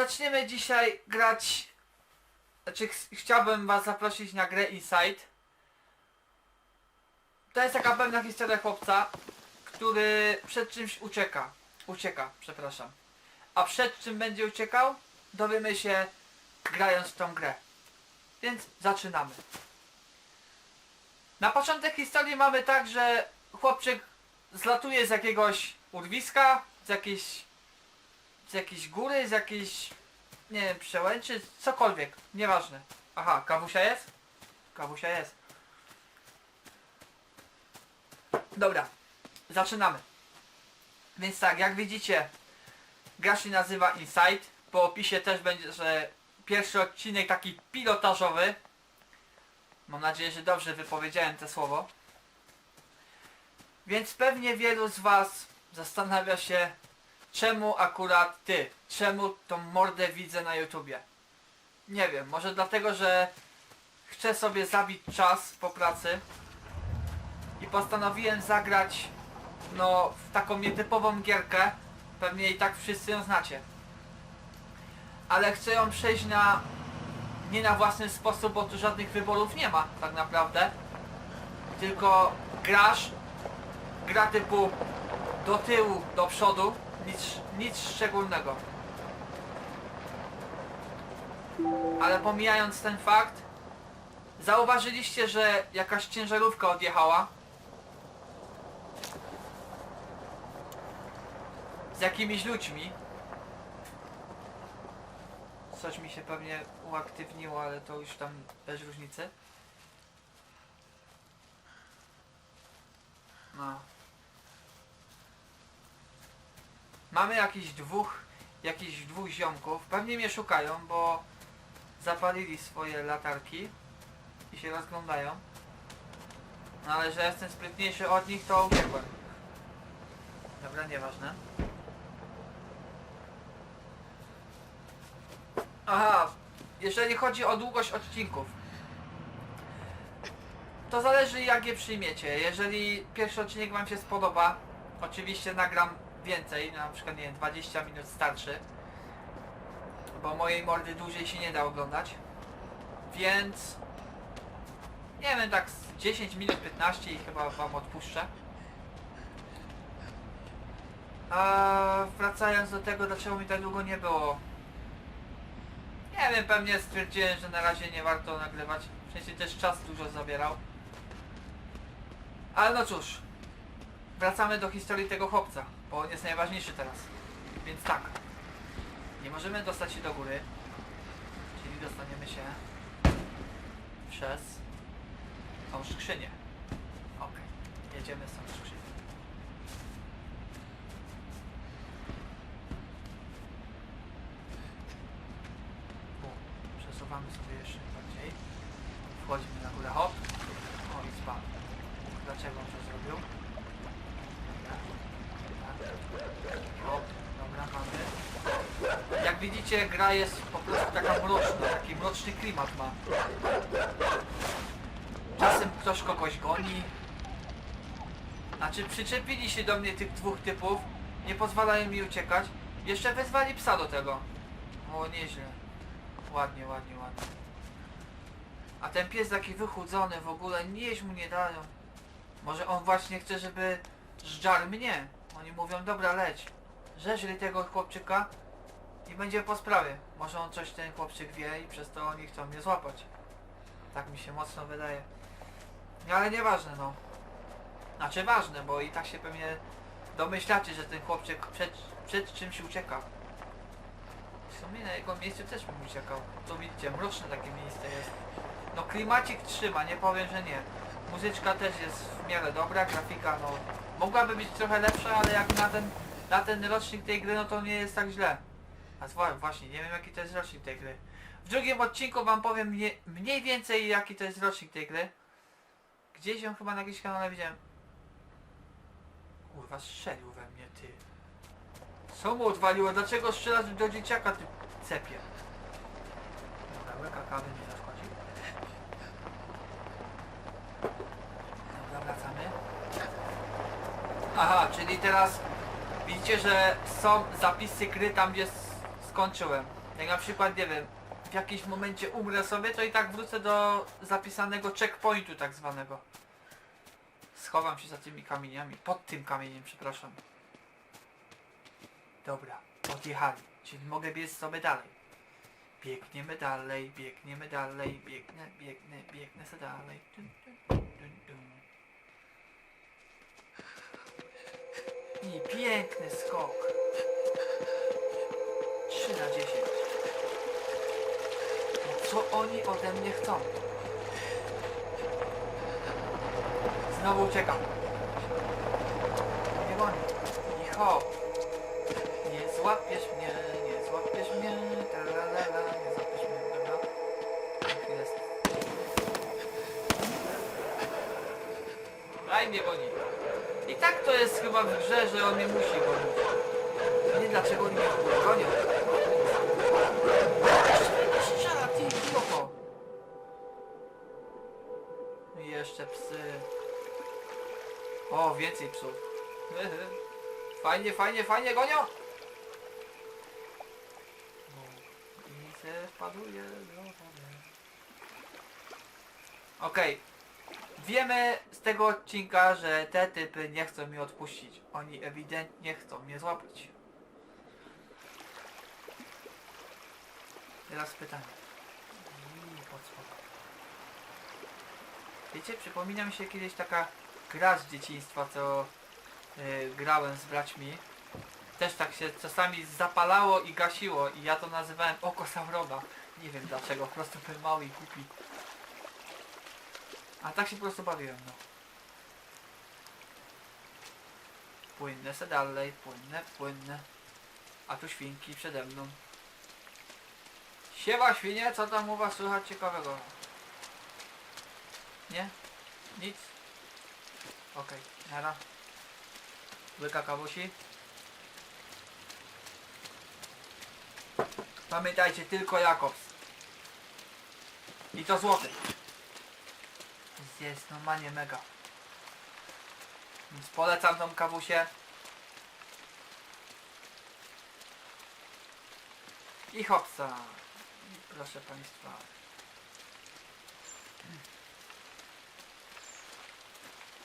zaczniemy dzisiaj grać. Znaczy, ch chciałbym Was zaprosić na grę Inside. To jest taka pewna historia chłopca, który przed czymś ucieka. Ucieka, przepraszam. A przed czym będzie uciekał, dowiemy się grając w tą grę. Więc zaczynamy. Na początek historii mamy tak, że chłopczyk zlatuje z jakiegoś urwiska, z jakiejś z jakiejś góry, z jakiejś nie wiem, przełęczy, cokolwiek, nieważne. Aha, kawusia jest? Kawusia jest. Dobra, zaczynamy. Więc tak, jak widzicie, gra się nazywa Inside. Po opisie też będzie, że pierwszy odcinek taki pilotażowy. Mam nadzieję, że dobrze wypowiedziałem to słowo. Więc pewnie wielu z Was zastanawia się, czemu akurat Ty, czemu tą mordę widzę na YouTubie. Nie wiem, może dlatego, że chcę sobie zabić czas po pracy i postanowiłem zagrać no w taką nietypową gierkę. Pewnie i tak wszyscy ją znacie. Ale chcę ją przejść na nie na własny sposób, bo tu żadnych wyborów nie ma tak naprawdę. Tylko grasz, gra typu do tyłu, do przodu, nic, nic szczególnego. Ale pomijając ten fakt, zauważyliście, że jakaś ciężarówka odjechała. Z jakimiś ludźmi. Coś mi się pewnie uaktywniło, ale to już tam bez różnicy. No. Mamy jakichś dwóch, jakichś dwóch ziomków. Pewnie mnie szukają, bo zapalili swoje latarki i się rozglądają. No ale że jestem sprytniejszy od nich, to uciekłem. Dobra, nieważne. Aha, jeżeli chodzi o długość odcinków, to zależy jak je przyjmiecie. Jeżeli pierwszy odcinek Wam się spodoba, oczywiście nagram więcej, na przykład nie wiem, 20 minut starszy, bo mojej mordy dłużej się nie da oglądać. Więc nie wiem, tak z 10 minut 15 i chyba Wam odpuszczę. A wracając do tego, dlaczego mi tak długo nie było. Nie wiem, pewnie stwierdziłem, że na razie nie warto nagrywać. W sensie też czas dużo zabierał. Ale no cóż, wracamy do historii tego chłopca, bo on jest najważniejszy teraz. Więc tak, nie możemy dostać się do góry, czyli dostaniemy się przez tą skrzynię. Ok, jedziemy z tą skrzynią. Przesuwamy sobie jeszcze bardziej. Wchodzimy na górę, hop. O i spadł. Dlaczego on to zrobił? Hop, dobra, mamy. Jak widzicie, gra jest po prostu taka mroczna, taki mroczny klimat ma. Czasem ktoś kogoś goni. Znaczy przyczepili się do mnie tych dwóch typów, nie pozwalają mi uciekać. Jeszcze wezwali psa do tego. O, nieźle. Ładnie, ładnie, ładnie. A ten pies taki wychudzony w ogóle, nieść mu nie dają. Może on właśnie chce, żeby żarł mnie. Oni mówią, dobra leć. Żeźli tego chłopczyka i będzie po sprawie. Może on coś ten chłopczyk wie i przez to oni chcą mnie złapać. Tak mi się mocno wydaje. No ale nieważne no. Znaczy ważne, bo i tak się pewnie domyślacie, że ten chłopczyk przed, przed czymś ucieka. W sumie na jego miejscu też bym uciekał. Tu widzicie, mroczne takie miejsce jest. No klimacik trzyma, nie powiem, że nie. Muzyczka też jest w miarę dobra, grafika no mogłaby być trochę lepsza, ale jak na ten, na ten rocznik tej gry, no to nie jest tak źle. A właśnie, nie wiem jaki to jest rocznik tej gry. W drugim odcinku wam powiem mniej, mniej więcej jaki to jest rocznik tej gry. Gdzieś ją chyba na jakimś kanale widziałem. Kurwa, strzelił we mnie, ty. Co mu odwaliło? Dlaczego strzelasz do dzieciaka, ty cepie? Dobra, łyka kawy nie zaszkodzi. Dobra, wracamy. Aha, czyli teraz widzicie, że są zapisy gry tam, s- skończyłem. Jak na przykład, nie wiem, w jakimś momencie umrę sobie, to i tak wrócę do zapisanego checkpointu tak zwanego. Schowam się za tymi kamieniami, pod tym kamieniem, przepraszam. Dobra, odjechali, czyli mogę biec sobie dalej. Biegniemy dalej, biegniemy dalej, biegnę, biegnę, biegnę sobie dalej. Dun, dun, dun, dun. I piękny skok. 3 na 10. No co oni ode mnie chcą? Znowu uciekam. Nie goni. I hop. Nie złapiesz mnie, nie złapiesz mnie, talalala, nie złapiesz mnie, dobra? Chwilę. Daj mnie goni. I tak to jest chyba w grze, że on mnie musi gonić. Nie dlaczego mnie gonią. O, więcej psów. Fajnie, fajnie, fajnie gonią. I se wpaduje do wody. Okej. Wiemy z tego odcinka, że te typy nie chcą mi odpuścić. Oni ewidentnie chcą mnie złapać. Teraz pytanie. I. Wiecie, przypomina mi się kiedyś taka gra z dzieciństwa, co y, grałem z braćmi. Też tak się czasami zapalało i gasiło i ja to nazywałem oko Saurona. Nie wiem dlaczego, po prostu byłem mały i głupi. A tak się po prostu bawiłem, no. Płynne se dalej, płynne, płynne. A tu świnki przede mną. Siema świnie, co tam u was słychać ciekawego? Nie? Nic? Okej, nara. Łyka kawusi. Pamiętajcie, tylko Jakobs. I to złoty. Jest, normalnie mega. Więc polecam tą kawusię. I hopsa. Proszę Państwa.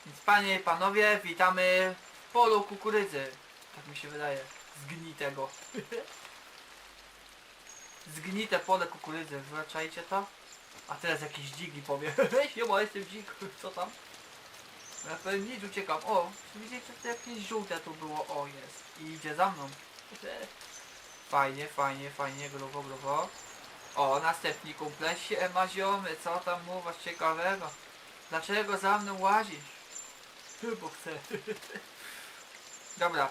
Więc Panie i Panowie, witamy w polu kukurydzy. Tak mi się wydaje. Zgnitego. Zgnite pole kukurydzy. Zobaczajcie to? A teraz jakiś dziki powie. Siema, jestem dzik. Co tam? Ja powiem nic, uciekam. O, widzicie, to jakieś żółte tu było. O, jest. I idzie za mną. Fajnie, fajnie, fajnie, grubo, grubo. O, następni kumple, siema ziomy, co tam mówisz ciekawego? Dlaczego za mną łazisz? Bo chcę. Dobra.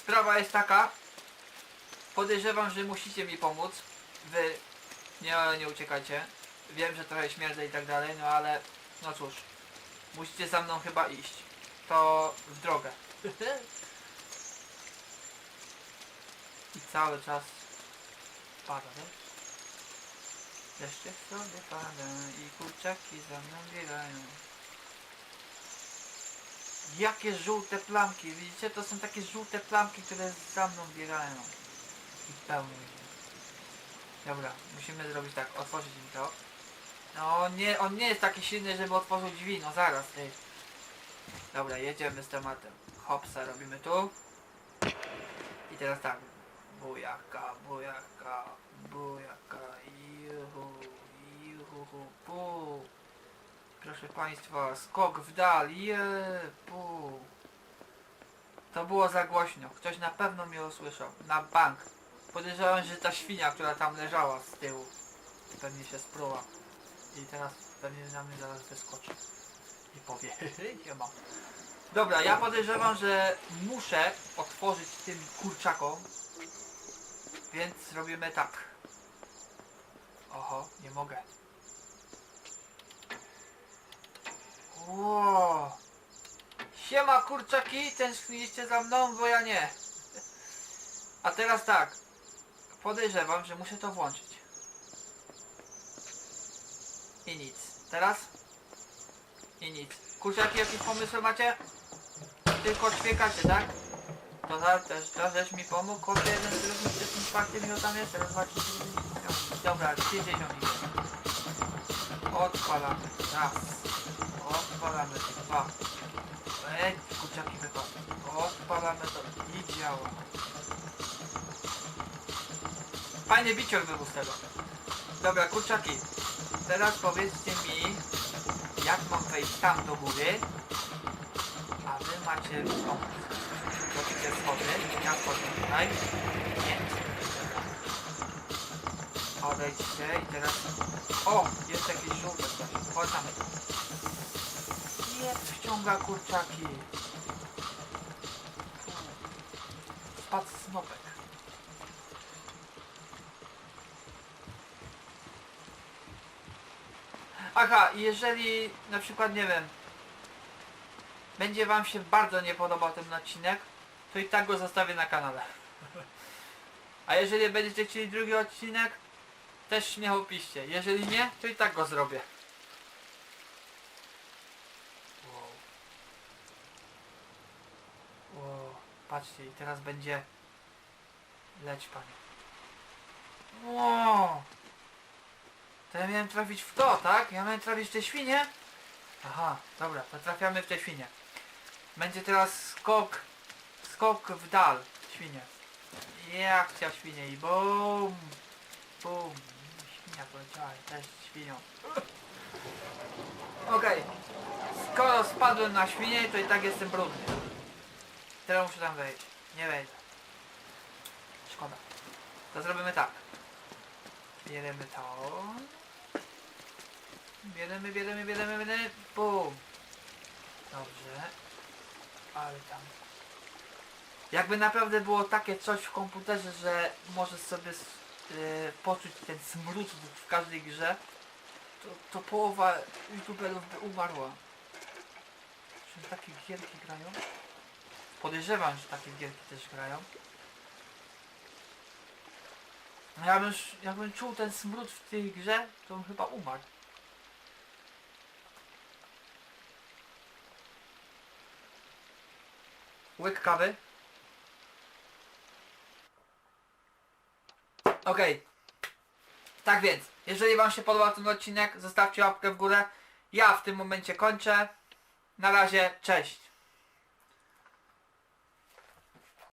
Sprawa jest taka. Podejrzewam, że musicie mi pomóc. Wy nie, nie uciekajcie. Wiem, że trochę śmierdzę i tak dalej, no ale no cóż. Musicie za mną chyba iść. To w drogę. I cały czas pada, wiesz? Deszcze sobie pada i kurczaki za mną biegają. Jakie żółte plamki, widzicie? To są takie żółte plamki, które za mną biegają. I pełno ich. Dobra, musimy zrobić tak, otworzyć im to. No nie, on nie jest taki silny, żeby otworzył drzwi, no zaraz ty. Dobra, jedziemy z tematem. Hopsa robimy tu. I teraz tak. Bujaka, bujaka, bujaka, juhu, juhu, pu. Proszę Państwa, skok w dal, je. To było za głośno, ktoś na pewno mnie usłyszał, na bank. Podejrzewam, że ta świnia, która tam leżała z tyłu, pewnie się spruła. I teraz pewnie na mnie zaraz wyskoczy. I powie, nie ma. Dobra, ja podejrzewam, że muszę otworzyć tym kurczakom. Więc robimy tak. Oho, nie mogę. Ło. Siema kurczaki, tęskniliście za mną, bo ja nie. A teraz tak. Podejrzewam, że muszę to włączyć. I nic. Teraz? I nic. Kurczaki, jakiś pomysł macie? Tylko ćwiekacie, tak? To, za, też, to żeś mi pomógł, kopie jeden z drugim, trzecim, czwartym, ile tam jest? Raz, dwa, trzy, cztery, pięć. Dobra, 50 idzie. Odpalamy. Raz. Odpalamy. Dwa. Ej, kurczaki wypadły. Odpalamy to i działa. Fajny bicior był z tego. Dobra, kurczaki. Teraz powiedzcie mi, jak mam wejść tam do góry, a wy macie pomóc. Robicie schody, ja schodzę tutaj. Nie. Odejdźcie i teraz... O! Jest jakieś żółte coś. Chodź tam. Nie wciąga kurczaki. Spadł snopek. Aha, jeżeli na przykład, nie wiem, będzie wam się bardzo nie podobał ten odcinek, to i tak go zostawię na kanale. A jeżeli będziecie chcieli drugi odcinek, też śmiało piszcie. Jeżeli nie, to i tak go zrobię. Patrzcie, i teraz będzie... Leć panie. Wow. To ja miałem trafić w to, tak? Ja miałem trafić w te świnie? Aha, dobra, to trafiamy w te świnie. Będzie teraz skok, skok w dal, świnie. Chciał świnie i bum, bum. Świnia poleciała, i też świnią. Okej, skoro spadłem na świnie, to i tak jestem brudny. Teraz muszę tam wejść. Nie wejdę. Szkoda. To zrobimy tak. Bierzemy to. Bierzemy, bierzemy, bierzemy, bierzemy. Bum. Dobrze. Ale tam. Jakby naprawdę było takie coś w komputerze, że możesz sobie s- y, poczuć ten smród w każdej grze, to, to połowa youtuberów by umarła. Czy takie gierki grają? Podejrzewam, że takie gierki też grają. No Ja bym, jakbym czuł ten smród w tej grze, to bym chyba umarł. Łyk kawy. Okej. Tak więc, jeżeli Wam się podobał ten odcinek, zostawcie łapkę w górę. Ja w tym momencie kończę. Na razie, cześć.